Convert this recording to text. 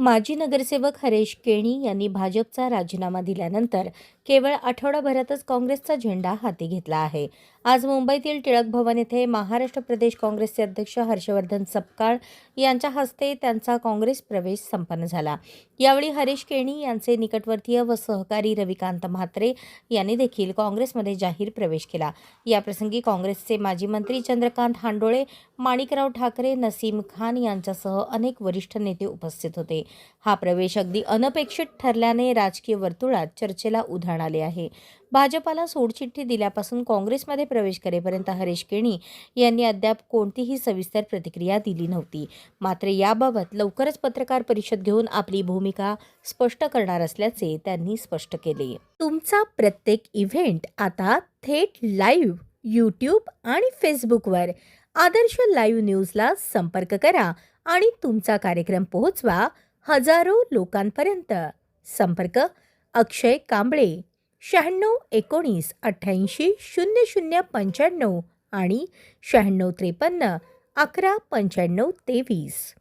माजी नगरसेवक हरेश केणी यांनी भाजपचा राजीनामा दिल्यानंतर केवळ आठवडाभरातच काँग्रेसचा झेंडा हाती घेतला आहे. आज मुंबईतील टिळक भवन येथे महाराष्ट्र प्रदेश काँग्रेसचे अध्यक्ष हर्षवर्धन सपकाळ यांच्या हस्ते त्यांचा काँग्रेस प्रवेश संपन्न झाला. यावेळी हरीश केणी यांचे निकटवर्तीय व सहकारी रविकांत म्हात्रे यांनी देखील काँग्रेसमध्ये जाहीर प्रवेश केला. याप्रसंगी काँग्रेसचे माजी मंत्री चंद्रकांत हांडोळे माणिकराव ठाकरे नसीम खान यांच्यासह अनेक वरिष्ठ नेते उपस्थित होते. हा प्रवेश अगदी अनपेक्षित ठरल्याने राजकीय वर्तुळात चर्चेला उधाण आले आहे. भाजपाला सोडचिठ्ठी दिल्यापासून काँग्रेसमध्ये प्रवेश करेपर्यंत हरीश केणी यांनी अद्याप कोणतीही सविस्तर प्रतिक्रिया दिली नव्हती. मात्र याबाबत लवकरच पत्रकार परिषद घेऊन आपली भूमिका स्पष्ट करणार असल्याचे त्यांनी स्पष्ट केले. तुमचा प्रत्येक इव्हेंट आता थेट लाईव्ह यूट्यूब आणि फेसबुकवर. आदर्श लाईव्ह न्यूजला संपर्क करा आणि तुमचा कार्यक्रम पोहोचवा. हजारो लोकांपर्यंत. संपर्क अक्षय कांबळे शहाण्णव एकोणीस अठ्ठ्याऐंशी शून्य शून्य पंच्याण्णव आणि शहाण्णव त्रेपन्न अकरा पंच्याण्णव तेवीस.